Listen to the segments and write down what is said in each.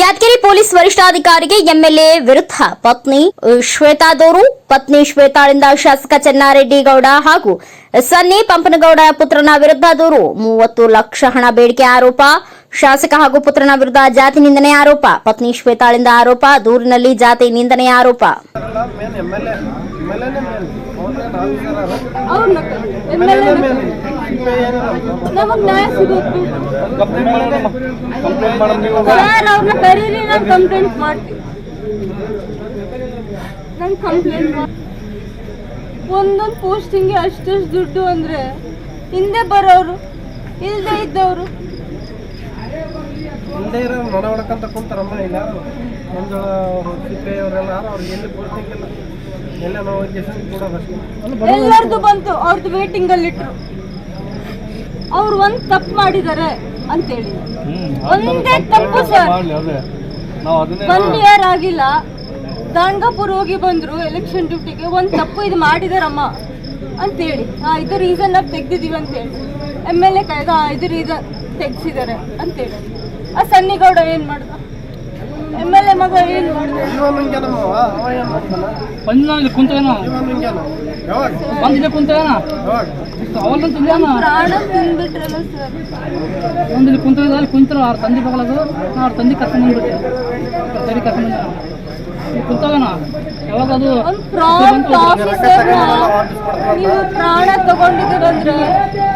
Yadgir police ವರಿಷ್ಠಾಧಿಕಾರಿಗೆ MLA ವಿರುದ್ಧ ಪತ್ನಿ ಶ್ವೇತಾ ದೂರು, ಪತ್ನಿ ಶ್ವೇತಾಳಿಂದ ಶಾಸಕ ಚೆನ್ನಾರೆಡ್ಡಿಗೌಡ ಹಾಗೂ ಸನ್ನಿ ಪಂಪನಗೌಡ ಪುತ್ರನ ವಿರುದ್ಧ ದೂರು, ಮೂವತ್ತು ಲಕ್ಷ ಹಣ ಬೇಡಿಕೆ ಆರೋಪ, ಶಾಸಕ ಹಾಗೂ ಪುತ್ರನ ವಿರುದ್ಧ ಜಾತಿ ನಿಂದನೆ ಆರೋಪ, ಪತ್ನಿ ಶ್ವೇತಾಳಿಂದ ಆರೋಪ, ದೂರಿನಲ್ಲಿ ಜಾತಿ ನಿಂದನೆ ಆರೋಪ. ನಮಗ್ ನ್ಯಾಯ ಸಿಗುತ್ತೆ. ಕಂಪ್ಲೇಂಟ್ ಮಾಡೋಣ ಕಂಪ್ಲೇಂಟ್ ಮಾಡೋಣ ನೀವು. ಸರ್ ಅವ್ರನ್ನ ಕರೀರಿ ನಾನು ಕಂಪ್ಲೇಂಟ್ ಮಾಡ್ತೀನಿ. ನಾನು ಕಂಪ್ಲೇಂಟ್ ಒಂದೊಂದು ಪೋಸ್ಟಿಂಗ್ಗೆ ಅಷ್ಟಷ್ಟು ದುಡ್ಡು ಅಂದ್ರೆ ಹಿಂದೆ ಬರೋರು ಇಲ್ಲದೆ ಇದ್ದವರು. ಹಿಂದೆ ಇರೋ ನೊಣ ಹೊಡ್ಕೊಂತ ಕುಂತಾರಮ್ಮ ಇಲ್ಲ ಒಂದು ಸಿ ಪಿ ಐ ಅವರೆಲ್ಲ ಅವ್ರಿಗೆ ಎಲ್ಲಿ ಕೊಡೋದಷ್ಟೇ ಎಲ್ಲರದು ಬಂತು ಅವ್ರದ್ದು ವೇಟಿಂಗ್ ಅಲ್ಲಿ ಇಟ್ರು. ಅವ್ರು ಒಂದ್ ತಪ್ಪು ಮಾಡಿದ್ದಾರೆ ಅಂತೇಳಿ. ಒಂದೇ ತಪ್ಪು ಸರ್. ಒನ್ ಇಯರ್ ಆಗಿಲ್ಲ. ದಾಂಡಪುರ್ ಹೋಗಿ ಬಂದ್ರು ಎಲೆಕ್ಷನ್ ಡ್ಯೂಟಿಗೆ ಒಂದ್ ತಪ್ಪು ಇದು ಮಾಡಿದಾರಮ್ಮ ಅಂತೇಳಿ. ಹಾ ಇದು ರೀಸನ್ ಆಗಿ ತೆಗ್ದಿದೀವಿ ಅಂತೇಳಿ. ಎಂ ಎಲ್ ಎ ಕಾಯ್ದ ಇದು ರೀಸನ್ ತೆಗ್ಸಿದ್ದಾರೆ ಅಂತೇಳಿ. ಆ ಸನ್ನಿಗೌಡ ಏನ್ ಮಾಡ್ದ? ಎಂ ಎಲ್ ಎ ಮಗ ಏನ್? ಬಂದಿಲ್ಲ ಯಾವಾಗ? ಬಂದಿಲ್ಲ ಕುಂತವೇನ ಯಾವಾಗ? ಅವಲ್ಲ ತಿಂದೇನ ಪ್ರಾಣ ತಿಂದ್ಬಿಟ್ರಲ್ಲ ಸರ್. ಒಂದಿಲ್ಲಿ ಕುಂತದ ಅಲ್ಲಿ ಕುಂತರು ಅವ್ರ ತಂದೆ ಬಗಳದು ನಾ ಅವ್ರ ತಂದೆ ಕರ್ಕೊಂಡ್ ಬಂದ್ಬಿಟ್ಟೆ ತಂದೆ ಕರ್ಕೊಂಡು ಕುಂತವೇನ ಯಾವಾಗ ಅದು? ಒಂದ್ ಪ್ರಾಂಪ್ಟ್ ಆಫೀಸರ್ ನೀವು ಪ್ರಾಣ ತಗೊಂಡಿದ್ದೀರಂದ್ರೆ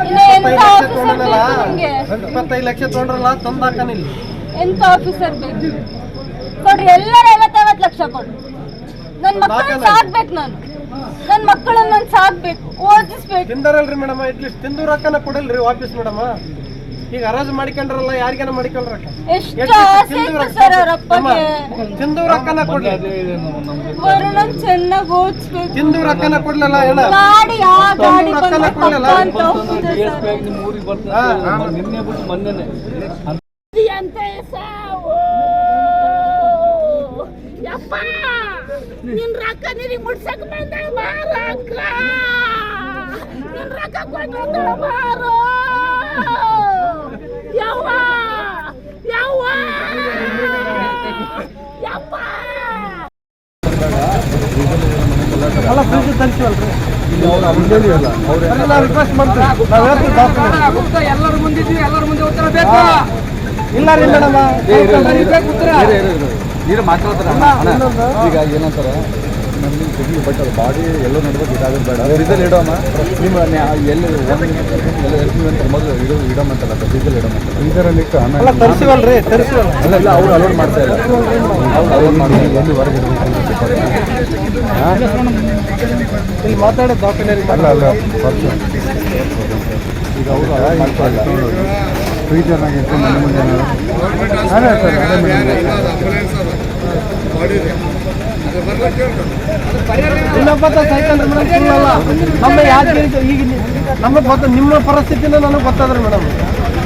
ಇನ್ನ ಎಂತ ಆಫೀಸರ್ ಬೇಕು ನಿಮ್ಗೆ? ಇಪ್ಪತ್ತೈದು ಲಕ್ಷ ತೊಗೊಂಡ್ರಲ್ಲ ತಂದಾಕನಿಲ್ಲ. ಎಂತ ಆಫೀಸರ್ ಬೇಕು? ಕೊಡ್ರಿ ಎಲ್ಲರೂ ಐವತ್ತೈವತ್ತು ಲಕ್ಷ ಕೊಡ್ರಿ. ನನ್ನ ಮಕ್ಕಳನ್ನ ಸಾಕ್ಬೇಕು ನಾನು. ನನ್ನ ಮಕ್ಕಳನ್ನ ನಾನು ಸಾಕ್ಬೇಕು. ಓದಿಸ್ಬೇಕು. ತಿಂದಾರಲ್ರಿ ಮೇಡಮ್ ಅಟ್ಲೀಸ್ಟ್ ತಿಂದು ರೊಕ್ಕನ ಕೊಡಲ್ರಿ ವಾಪಸ್ ಮೇಡಮ್. ಈಗ ಅರಾಜು ಮಾಡ್ಕೊಂಡ್ರಲ್ಲ ಯಾರಿಗೇನ ಮಾಡ್ಕೊಳ್ರ ಎಷ್ಟು ಆಸೆ ಇತ್ತು ಸರ್ ಅವ್ರ ಅಪ್ಪಗೆ. ತಿಂದು ರೊಕ್ಕನ ಕೊಡ್ಲಿ ವರುಣನ್ ಚೆನ್ನಾಗಿ ಓದಿಸ್ಬೇಕು. ತಿಂದು ರೊಕ್ಕನ ಕೊಡ್ಲಲ್ಲ ಹೇಳ ಗಾಡಿ ಆ ಗಾಡಿ ರೊಕ್ಕನ ಬಂದು ಕೊಡ್ಲಿಲ್ಲ. ಅಂತ ಹೋಗ್ತಿದೆ ಸರ್. ನಿಮ್ಮ ಊರಿಗೆ ಹಾ, ಹಾ. ಬರ್ತಾರೆ ನಿನ್ನೆ ಬಿಟ್ಟು ಮೊನ್ನೆನೆ. ಅಂತ ಸಾವು ನಿನ್ ರೊಕ್ಕ ನಿನಗೆ ಮುಟ್ಸಕ್ ಬಂದ ಮಾರ ಅಕ್ಕ ನಿನ್ ರೊಕ್ಕ ಕೊಟ್ಟು ಮಾರು. ಯವ್ವ ಯವ್ವ. ಯಪ್ಪ. ಅಲ್ಲ ಫ್ರಿಜ್ ತರಿಸಿವಲ್ರಿ ರಿಕ್ವೆಸ್ಟ್ ಮಾಡ್ತೀವಿ. ನಾವು ಹೇಳ್ತೀವಿ. ಎಲ್ಲರ ಮುಂದೆ ಇದ್ದೀವಿ ಎಲ್ಲರ ಮುಂದೆ ಉತ್ತರ ಬೇಕು. ಇಲ್ಲ ರೀ ಮೇಡಮ್ ಉತ್ತರ. ನೀರು ಮಾತಾಡ್ತಾರ ಈಗ ಏನಂತಾರೆ ನಮ್ಗೆ ತೆಗಿ ಬಟ್ ಅದು ಬಾಡಿ ಎಲ್ಲೋ ನಡ್ಬೇಕು ಇದಾಗೋದು ಬೇಡ. ಡೀಸೆಲ್ ಇಡೋಮ್ಮ ನಿಮ್ಮ ಎಲ್ಲಿ ಎಲ್ಲ ಹೇಳ್ತೀವಿ ಅಂತ ಮೊದಲು ಇಡೋ ಇಡೋಮಂತಲ್ಲ ಡೀಸೆಲ್ ಇಡೋಮಂತಲ್ಲ ಇದರಲ್ಲಿ ಇಟ್ಟು ಅಲ್ಲ ಆಮೇಲೆ ಅಲ್ಲ ಇಲ್ಲ ಅವ್ರು ಅಲೋಡ್ ಮಾಡ್ತಾ ಇಲ್ಲ. ಅವ್ರು ಅಲೋಡ್ ಮಾಡ್ತಾ ಇಲ್ಲ. ಎಲ್ಲಿ ಹೊರಗೆ ಇಲ್ಲಿ ಮಾತಾಡೋದು ಡಾಕ್ಯುಮೆಂಟ್ ಅಲ್ಲ ಅಲ್ಲ. ಈಗ ಅವರು ಅಲೋಡ್ ಮಾಡ್ತಾ ಇಲ್ಲ. ಫ್ರೀಜರ್ ಆಗಿ ಇಟ್ಟು ಮನೆ ಮುಂದೆ ಅದೇ ಸರ್ ಅದೇ ಮೇಡಮ್ ಇನ್ನೊಬ್ಬ ಸೈಕಲ್ ಮೇಡಮ್ ನಮ್ಮ ಯಾದಗಿರಿ ಈಗ ನಮಗೆ ಗೊತ್ತ ನಿಮ್ಮ ಪರಿಸ್ಥಿತಿನ ನನಗೆ ಗೊತ್ತದ್ರಿ ಮೇಡಮ್.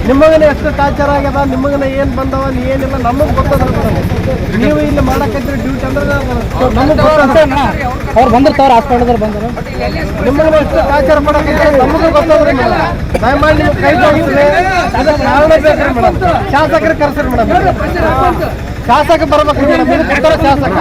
ನಿಮಗನ ಎಷ್ಟು ಟಾರ್ಚರ್ ಆಗ್ಯದ ನಿಮಗನ ಏನು ಬಂದವ ಏನಿಲ್ಲ ನಮಗೆ ಗೊತ್ತದ್ರಿ ಮೇಡಮ್. ನೀವು ಇಲ್ಲಿ ಮಾಡಕ್ಕಿದ್ರೆ ಡ್ಯೂಟಿ ಅಂದ್ರೆ ನಮಗೆ ಅವ್ರು ಬಂದಿರ್ತಾವ್ರ ಹಾಸ್ಪಿಟಲ್? ಬಂದರು ನಿಮಗನ ಎಷ್ಟು ಟಾರ್ಚರ್ ಮಾಡಕ್ಕೆ ನಮಗೂ ಗೊತ್ತದ್ರಿ ಮೇಡಮ್. ದಯಮಾಡಿ ನಿಮ್ಗೆ ಕೈ ಜೋಡಿಸ್ರಿ ಅದಕ್ಕೆ ಕಾರಣ ಬೇಕ್ರಿ ಮೇಡಮ್. ಶಾಸಕರು ಕರೆಸ್ರಿ ಮೇಡಮ್. ಶಾಸಕ ಬರ್ಬೇಕು ಶಾಸಕ.